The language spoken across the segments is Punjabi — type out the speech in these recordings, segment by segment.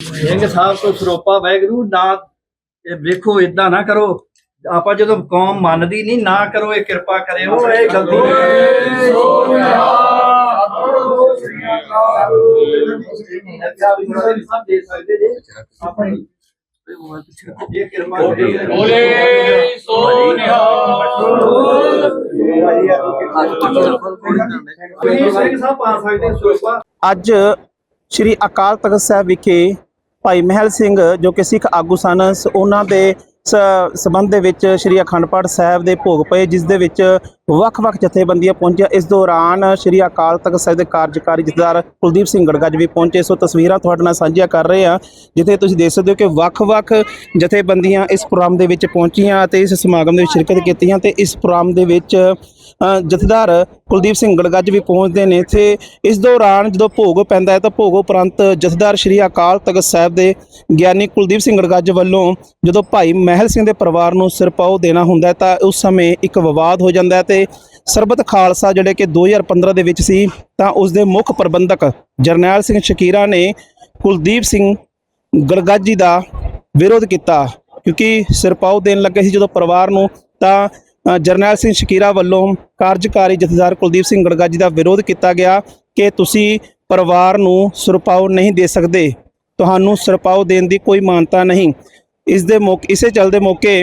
ਸਿੰਘ ਸਾਹਿਬ ਤੋਂ ਸਰੋਪਾ ਵੈਗਰੂ ਨਾ ਇਹ ਵੇਖੋ ਇਦਾਂ ਨਾ ਕਰੋ। ਆਪਾਂ ਜਦੋਂ ਕੌਮ ਮੰਨਦੀ ਨਹੀਂ ਨਾ ਕਰੋ ਇਹ ਕਿਰਪਾ ਕਰਿਓ। ਇਹ ਗਲਤੀ ਸਭ ਦੇ ਸਕਦੇ ਜੇ ਆਪਣੀ ਇਹ ਕਿਰਪਾ ਬੋਲੇ ਸੋ ਸਿੰਘ ਸਾਹਿਬ ਪਾ ਸਕਦੇ ਸਰੋਪਾ ਅੱਜ ਸ੍ਰੀ ਅਕਾਲ ਤਖਤ ਸਾਹਿਬ ਵਿਖੇ ਭਾਈ ਮਹਿਲ ਸਿੰਘ ਜੋ ਕਿ ਸਿੱਖ ਆਗੂ ਸਨ, ਸ- ਉਹਨਾਂ ਦੇ ਸ- ਸੰਬੰਧ ਦੇ ਵਿੱਚ ਸ੍ਰੀ ਅਖੰਡ ਪਾਠ ਸਾਹਿਬ ਦੇ ਭੋਗ ਪਏ, ਜਿਸ ਦੇ ਵਿੱਚ ਵੱਖ-ਵੱਖ ਜਥੇਬੰਦੀਆਂ ਪਹੁੰਚੀਆਂ। ਇਸ ਦੌਰਾਨ ਸ੍ਰੀ ਅਕਾਲ ਤਖਤ ਸਾਹਿਬ ਦੇ ਕਾਰਜਕਾਰੀ ਜਥੇਦਾਰ ਕੁਲਦੀਪ ਸਿੰਘ ਗੜਗੱਜ ਵੀ ਪਹੁੰਚੇ। ਸੋ ਤਸਵੀਰਾਂ ਤੁਹਾਡੇ ਨਾਲ ਸਾਂਝੀਆਂ ਕਰ ਰਹੇ ਹਾਂ, ਜਿੱਥੇ ਤੁਸੀਂ ਦੇਖ ਸਕਦੇ ਹੋ ਕਿ ਵੱਖ-ਵੱਖ ਜਥੇਬੰਦੀਆਂ ਇਸ ਪ੍ਰੋਗਰਾਮ ਦੇ ਵਿੱਚ ਪਹੁੰਚੀਆਂ ਅਤੇ ਇਸ ਸਮਾਗਮ ਦੇ ਵਿੱਚ ਸ਼ਿਰਕਤ ਕੀਤੀਆਂ ਤੇ ਇਸ ਪ੍ਰੋਗਰਾਮ ਦੇ ਵਿੱਚ ਜਥੇਦਾਰ ਕੁਲਦੀਪ ਸਿੰਘ ਗੜਗੱਜ ਵੀ ਪਹੁੰਚਦੇ ਨੇ। ਇੱਥੇ ਇਸ ਦੌਰਾਨ ਜਦੋਂ ਭੋਗ ਪੈਂਦਾ ਹੈ ਤਾਂ ਭੋਗ ਉਪਰੰਤ ਜਥੇਦਾਰ ਸ਼੍ਰੀ ਅਕਾਲ ਤਖਤ ਸਾਹਿਬ ਦੇ ਗਿਆਨੀ ਕੁਲਦੀਪ ਸਿੰਘ ਗੜਗੱਜ ਵੱਲੋਂ ਜਦੋਂ ਭਾਈ ਮਹਿਲ ਸਿੰਘ ਦੇ ਪਰਿਵਾਰ ਨੂੰ ਸਿਰਪਾਉ ਦੇਣਾ ਹੁੰਦਾ ਤਾਂ ਉਸ ਸਮੇਂ ਇੱਕ ਵਿਵਾਦ ਹੋ ਜਾਂਦਾ ਹੈ ਤੇ ਸਰਬਤ ਖਾਲਸਾ ਜਿਹੜੇ ਕਿ 2015 ਦੇ ਵਿੱਚ ਸੀ, ਤਾਂ ਉਸ ਦੇ ਮੁੱਖ ਪ੍ਰਬੰਧਕ ਜਰਨੈਲ ਸਿੰਘ ਸ਼ਕੀਰਾ ਨੇ ਕੁਲਦੀਪ ਸਿੰਘ ਗੜਗੱਜ ਦਾ ਵਿਰੋਧ ਕੀਤਾ, ਕਿਉਂਕਿ ਸਿਰਪਾਉ ਦੇਣ ਲੱਗੇ ਸੀ ਜਦੋਂ ਪਰਿਵਾਰ ਨੂੰ, ਤਾਂ ਜਰਨੈਲ ਸਿੰਘ ਸ਼ਕੀਰਾ ਵੱਲੋਂ ਕਾਰਜਕਾਰੀ ਜਥੇਦਾਰ ਕੁਲਦੀਪ ਸਿੰਘ ਗੜਗਾਜੀ ਦਾ ਵਿਰੋਧ ਕੀਤਾ ਗਿਆ ਕਿ ਤੁਸੀਂ ਪਰਿਵਾਰ ਨੂੰ ਸਿਰਪਾਉ ਨਹੀਂ ਦੇ ਸਕਦੇ, ਤੁਹਾਨੂੰ ਸਿਰਪਾਉ ਦੇਣ ਦੀ ਕੋਈ ਮਾਨਤਾ ਨਹੀਂ। ਇਸ ਦੇ ਮੌਕੇ ਇਸੇ ਚੱਲਦੇ ਮੌਕੇ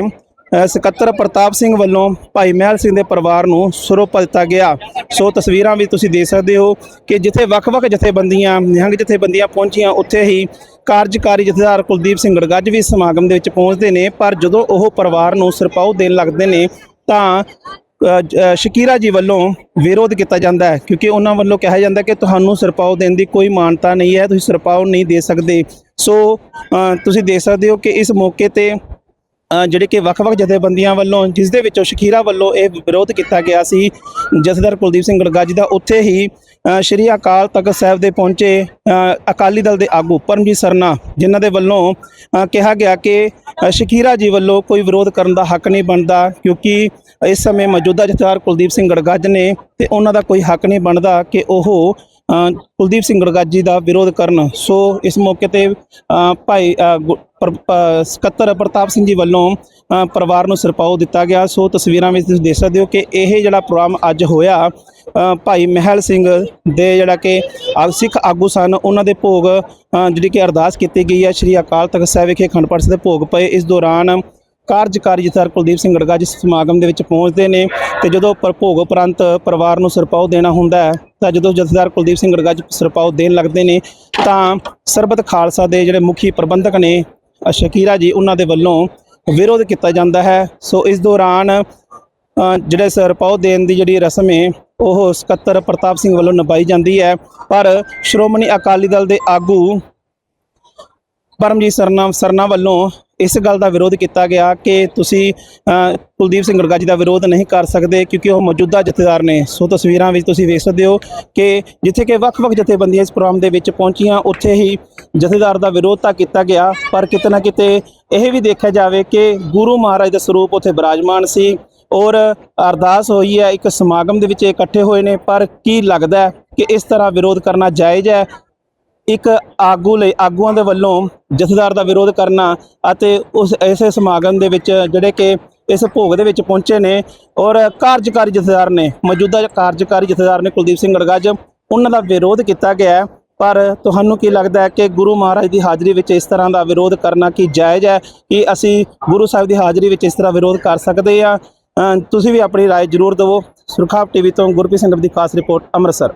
ਸਕੱਤਰ ਪ੍ਰਤਾਪ ਸਿੰਘ ਵੱਲੋਂ ਭਾਈ ਮਹਿਲ ਸਿੰਘ ਦੇ ਪਰਿਵਾਰ ਨੂੰ ਸਰੋਪਾ ਦਿੱਤਾ ਗਿਆ। ਸੋ ਤਸਵੀਰਾਂ ਵੀ ਤੁਸੀਂ ਦੇਖ ਸਕਦੇ ਹੋ ਕਿ ਜਿੱਥੇ ਵੱਖ-ਵੱਖ ਜਥੇਬੰਦੀਆਂ, ਨਿਹੰਗ ਜਥੇਬੰਦੀਆਂ ਪਹੁੰਚੀਆਂ, ਉੱਥੇ ਹੀ ਕਾਰਜਕਾਰੀ ਜਥੇਦਾਰ ਕੁਲਦੀਪ ਸਿੰਘ ਗੜਗੱਜ ਵੀ ਸਮਾਗਮ ਦੇ ਵਿੱਚ ਪਹੁੰਚਦੇ ਨੇ। ਪਰ ਜਦੋਂ ਉਹ ਪਰਿਵਾਰ ਨੂੰ ਸਿਰਪਾਉ ਦੇਣ ਲੱਗਦੇ ਨੇ, ਤਾਂ ਸ਼ਕੀਰਾ ਜੀ ਵੱਲੋਂ ਵਿਰੋਧ ਕੀਤਾ ਜਾਂਦਾ ਹੈ, ਕਿਉਂਕਿ ਉਹਨਾਂ ਵੱਲੋਂ ਕਿਹਾ ਜਾਂਦਾ ਕਿ ਤੁਹਾਨੂੰ ਸਿਰਪਾਉ ਦੇਣ ਦੀ ਕੋਈ ਮਾਨਤਾ ਨਹੀਂ ਹੈ, ਤੁਸੀਂ ਸਿਰਪਾਉ ਨਹੀਂ ਦੇ ਸਕਦੇ। ਸੋ ਤੁਸੀਂ ਦੇਖ ਸਕਦੇ ਹੋ ਕਿ ਇਸ ਮੌਕੇ ਤੇ ਜਿਹੜੇ ਕਿ ਵੱਖ-ਵੱਖ ਜਥੇਬੰਦੀਆਂ ਵੱਲੋਂ ਜਿਸ ਦੇ ਵਿੱਚੋਂ ਸ਼ਕੀਰਾ ਵੱਲੋਂ ਇਹ ਵਿਰੋਧ ਕੀਤਾ ਗਿਆ ਸੀ ਜਥੇਦਾਰ ਕੁਲਦੀਪ ਸਿੰਘ ਗੜਗਾ ਜੀ ਦਾ ਉੱਥੇ ਹੀ ਸ਼੍ਰੀ ਅਕਾਲ ਤਖਤ ਸਾਹਿਬ ਦੇ ਪਹੁੰਚੇ ਅਕਾਲੀ ਦਲ ਦੇ ਆਗੂ ਪਰਮਜੀਤ ਸਰਨਾ ਜਿਨ੍ਹਾਂ ਦੇ ਵੱਲੋਂ ਕਿਹਾ ਗਿਆ ਕਿ ਅ, ਸ਼ਕੀਰਾ ਜੀ ਵੱਲੋਂ ਕੋਈ ਵਿਰੋਧ ਕਰਨ ਦਾ ਹੱਕ ਨਹੀਂ ਬਣਦਾ ਕਿਉਂਕਿ ਇਸ ਸਮੇਂ ਮੌਜੂਦਾ ਜਥੇਦਾਰ ਕੁਲਦੀਪ ਸਿੰਘ ਗੜਗਾਜ ਨੇ ਤੇ ਉਹਨਾਂ ਦਾ ਕੋਈ ਹੱਕ ਨਹੀਂ ਬਣਦਾ ਕਿ ਉਹ ਕੁਲਦੀਪ ਸਿੰਘ ਗੜਗੱਜ ਦਾ ਵਿਰੋਧ ਕਰਨ। ਸੋ ਇਸ ਮੌਕੇ ਤੇ ਭਾਈ ਗੁ- ਪਰ- ਸਕੱਤਰ ਪ੍ਰਤਾਪ ਸਿੰਘ ਜੀ ਵੱਲੋਂ ਪਰਿਵਾਰ ਨੂੰ ਸਿਰਪਾਉ ਦਿੱਤਾ ਗਿਆ। ਸੋ ਤਸਵੀਰਾਂ ਵਿੱਚ ਤੁਸੀਂ ਦੇਖ ਸਕਦੇ ਹੋ ਕਿ ਇਹ ਜਿਹੜਾ ਪ੍ਰੋਗਰਾਮ ਅੱਜ ਹੋਇਆ ਭਾਈ ਮਹਿਲ ਸਿੰਘ ਦੇ ਜਿਹੜਾ ਕਿ ਸਿੱਖ ਆਗੂ ਸਨ, ਉਹਨਾਂ ਦੇ ਭੋਗ ਜਿਹੜੀ ਕਿ ਅਰਦਾਸ ਕੀਤੀ ਗਈ ਹੈ, ਸ਼੍ਰੀ ਅਕਾਲ ਤਖਤ ਸਾਹਿਬ ਵਿਖੇ ਅਖੰਡ ਪਾਠ ਦੇ ਭੋਗ ਪਏ। ਇਸ ਦੌਰਾਨ ਕਾਰਜਕਾਰੀ ਜਥੇਦਾਰ ਕੁਲਦੀਪ ਸਿੰਘ ਗੜਗਾ ਜਿਸ ਸਮਾਗਮ ਦੇ ਵਿੱਚ ਪਹੁੰਚਦੇ ਨੇ ਤੇ ਜਦੋਂ ਭੋਗ ਉਪਰੰਤ ਪਰਿਵਾਰ ਨੂੰ ਸਿਰਪਾਉ ਦੇਣਾ ਹੁੰਦਾ ਹੈ, ਤਾਂ ਜਦੋਂ ਜਥੇਦਾਰ ਕੁਲਦੀਪ ਸਿੰਘ ਗੜਗਾ ਸਿਰਪਾਉ ਦੇਣ ਲੱਗਦੇ ਨੇ, ਤਾਂ ਸਰਬਤ ਖਾਲਸਾ ਦੇ ਜਿਹੜੇ ਮੁਖੀ ਪ੍ਰਬੰਧਕ ਨੇ ਸ਼ਕੀਰਾ ਜੀ, ਉਹਨਾਂ ਦੇ ਵੱਲੋਂ ਵਿਰੋਧ ਕੀਤਾ ਜਾਂਦਾ ਹੈ। ਸੋ ਇਸ ਦੌਰਾਨ ਜਿਹੜੇ ਸਿਰਪਾਉ ਦੇਣ ਦੀ ਜਿਹੜੀ ਰਸਮ ਹੈ, ਉਹ ਸਕੱਤਰ ਪ੍ਰਤਾਪ ਸਿੰਘ ਵੱਲੋਂ ਨਿਭਾਈ ਜਾਂਦੀ ਹੈ। ਪਰ ਸ਼੍ਰੋਮਣੀ ਅਕਾਲੀ ਦਲ ਦੇ ਆਗੂ ਪਰਮਜੀਤ ਸਰਨਾ ਸਰਨਾ ਵੱਲੋਂ ਇਸ ਗੱਲ ਦਾ ਵਿਰੋਧ ਕੀਤਾ ਗਿਆ ਕਿ ਤੁਸੀਂ ਕੁਲਦੀਪ ਸਿੰਘ ਗੜਗਾ ਜੀ ਦਾ ਵਿਰੋਧ ਨਹੀਂ ਕਰ ਸਕਦੇ ਕਿਉਂਕਿ ਉਹ ਮੌਜੂਦਾ ਜਥੇਦਾਰ ਨੇ। ਸੋ ਤਸਵੀਰਾਂ ਵਿੱਚ ਤੁਸੀਂ ਵੇਖ ਸਕਦੇ ਹੋ ਕਿ ਜਿੱਥੇ ਕਿ ਵੱਖ-ਵੱਖ ਜਥੇਬੰਦੀਆਂ ਇਸ ਪ੍ਰੋਗਰਾਮ ਦੇ ਵਿੱਚ ਪਹੁੰਚੀਆਂ, ਉੱਥੇ ਹੀ ਜਥੇਦਾਰ ਦਾ ਵਿਰੋਧ ਤਾਂ ਕੀਤਾ ਗਿਆ, ਪਰ ਕਿਤੇ ਨਾ ਕਿਤੇ ਇਹ ਵੀ ਦੇਖਿਆ ਜਾਵੇ ਕਿ ਗੁਰੂ ਮਹਾਰਾਜ ਦਾ ਸਰੂਪ ਉੱਥੇ ਬਿਰਾਜਮਾਨ ਸੀ ਔਰ ਅਰਦਾਸ ਹੋਈ ਹੈ, ਇੱਕ ਸਮਾਗਮ ਦੇ ਵਿੱਚ ਇਕੱਠੇ ਹੋਏ ਨੇ, ਪਰ ਕੀ ਲੱਗਦਾ ਕਿ ਇਸ ਤਰ੍ਹਾਂ ਵਿਰੋਧ ਕਰਨਾ ਜਾਇਜ਼ ਹੈ ਇੱਕ ਆਗੂ ਲਈ ਆਗੂਆਂ ਦੇ ਵੱਲੋਂ ਜਥੇਦਾਰ ਦਾ ਵਿਰੋਧ ਕਰਨਾ ਅਤੇ ਉਸ ਐਸੇ ਸਮਾਗਮ ਦੇ ਵਿੱਚ ਜਿਹੜੇ ਕਿ ਇਸ ਭੋਗ ਦੇ ਵਿੱਚ ਪਹੁੰਚੇ ਨੇ ਔਰ ਕਾਰਜਕਾਰੀ ਜਥੇਦਾਰ ਨੇ ਮੌਜੂਦਾ ਕਾਰਜਕਾਰੀ ਜਥੇਦਾਰ ਨੇ ਕੁਲਦੀਪ ਸਿੰਘ ਗੜਗੱਜ ਉਹਨਾਂ ਦਾ ਵਿਰੋਧ ਕੀਤਾ ਗਿਆ ਹੈ। ਪਰ ਤੁਹਾਨੂੰ ਕੀ ਲੱਗਦਾ ਹੈ ਕਿ ਗੁਰੂ ਮਹਾਰਾਜ ਦੀ ਹਾਜ਼ਰੀ ਵਿੱਚ ਇਸ ਤਰ੍ਹਾਂ ਦਾ ਵਿਰੋਧ ਕਰਨਾ ਕੀ ਜਾਇਜ਼ ਹੈ ਕਿ ਅਸੀਂ ਗੁਰੂ ਸਾਹਿਬ ਦੀ ਹਾਜ਼ਰੀ ਵਿੱਚ ਇਸ ਤਰ੍ਹਾਂ ਵਿਰੋਧ ਕਰ ਸਕਦੇ ਹਾਂ ਅ, ਤੁਸੀਂ ਵੀ ਆਪਣੀ رائے ਜ਼ਰੂਰ ਦਿਵੋ ਸੁਰਖਾਬ ਟੀਵੀ ਤੋਂ ਗੁਰਪ੍ਰੀਤ ਸਿੰਘ ਦੀ ਖਾਸ ਰਿਪੋਰਟ ਅੰਮ੍ਰਿਤਸਰ